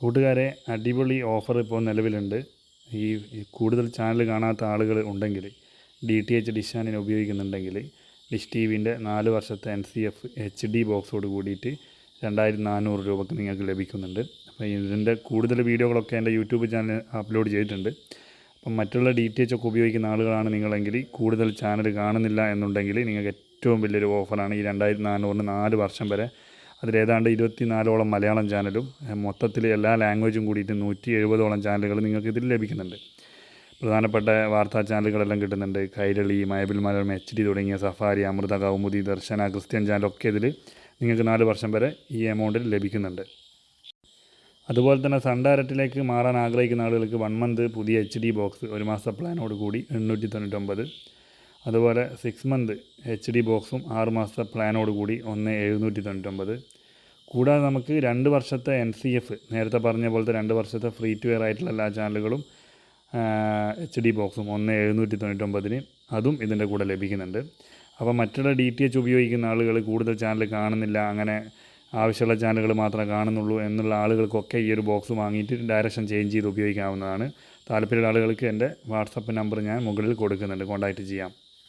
കൂട്ടുകാരെ അടിപൊളി ഓഫർ ഇപ്പോൾ നിലവിലുണ്ട്. ഈ കൂടുതൽ ചാനൽ കാണാത്ത ആളുകൾ ഉണ്ടെങ്കിൽ ഡി ടി എച്ച് ഡിഷാനിനെ ഉപയോഗിക്കുന്നുണ്ടെങ്കിൽ ഡിഷ് ടി വിന്റെ നാല് വർഷത്തെ N C F H D ബോക്സോട് കൂടിയിട്ട് രണ്ടായിരത്തി നാനൂറ് രൂപക്ക് നിങ്ങൾക്ക് ലഭിക്കുന്നുണ്ട്. അപ്പോൾ ഇതിന്റെ കൂടുതൽ വീഡിയോകളൊക്കെ എന്റെ യൂട്യൂബ് ചാനൽ അപ്ലോഡ് ചെയ്തിട്ടുണ്ട്. അപ്പം മറ്റുള്ള ഡി ടി എച്ച് ഒക്കെ ഉപയോഗിക്കുന്ന ആളുകളാണ് നിങ്ങളെങ്കിൽ കൂടുതൽ ചാനൽ കാണുന്നില്ല എന്നുണ്ടെങ്കിൽ നിങ്ങൾക്ക് ഏറ്റവും വലിയൊരു ഓഫറാണ് ഈ രണ്ടായിരത്തി നാനൂറിന് നാല് വർഷം വരെ അതിലേതാണ്ട് ഇരുപത്തി നാലോളം മലയാളം ചാനലും മൊത്തത്തിൽ എല്ലാ ലാംഗ്വേജും കൂടിയിട്ട് നൂറ്റി എഴുപതോളം ചാനലുകൾ നിങ്ങൾക്ക് ഇതിൽ ലഭിക്കുന്നുണ്ട്. പ്രധാനപ്പെട്ട വാർത്താ ചാനലുകളെല്ലാം കിട്ടുന്നുണ്ട്. കൈരളി മയബിൽ മലയാളം എച്ച് ഡി തുടങ്ങിയ സഫാരി അമൃത കൗമുദി ദർശന ക്രിസ്ത്യൻ ചാനലൊക്കെ ഇതിൽ നിങ്ങൾക്ക് നാല് വർഷം വരെ ഈ എമൗണ്ടിൽ ലഭിക്കുന്നുണ്ട്. അതുപോലെ തന്നെ സൺ ഡയറക്റ്റിലേക്ക് മാറാൻ ആഗ്രഹിക്കുന്ന ആളുകൾക്ക് വൺ മന്ത് പുതിയ എച്ച് ഡി ബോക്സ് ഒരു മാസ പ്ലാനോട് കൂടി എണ്ണൂറ്റി തൊണ്ണൂറ്റൊമ്പത്. അതുപോലെ സിക്സ് മന്ത് എച്ച് ഡി ബോക്സും ആറ് മാസത്തെ പ്ലാനോട് കൂടി ഒന്ന് എഴുന്നൂറ്റി തൊണ്ണൂറ്റൊമ്പത്. കൂടാതെ നമുക്ക് രണ്ട് വർഷത്തെ എൻ സി എഫ് നേരത്തെ പറഞ്ഞ പോലത്തെ രണ്ട് വർഷത്തെ ഫ്രീ ടു വെയർ ആയിട്ടുള്ള എല്ലാ ചാനലുകളും എച്ച് ഡി ബോക്സും ഒന്ന് എഴുന്നൂറ്റി തൊണ്ണൂറ്റൊമ്പതിന് അതും ഇതിന്റെ കൂടെ ലഭിക്കുന്നുണ്ട്. അപ്പോൾ മറ്റുള്ള ഡി ടി എച്ച് ഉപയോഗിക്കുന്ന ആളുകൾ കൂടുതൽ ചാനൽ കാണുന്നില്ല അങ്ങനെ ആവശ്യമുള്ള ചാനലുകൾ മാത്രമേ കാണുന്നുള്ളൂ എന്നുള്ള ആളുകൾക്കൊക്കെ ഈ ഒരു ബോക്സ് വാങ്ങിയിട്ട് ഡയറക്ഷൻ ചേഞ്ച് ചെയ്ത് ഉപയോഗിക്കാവുന്നതാണ്. താല്പര്യമുള്ള ആളുകൾക്ക് എന്റെ വാട്സപ്പ് നമ്പർ ഞാൻ മുകളിൽ കൊടുക്കുന്നുണ്ട് കോൺടാക്റ്റ് ചെയ്യാം.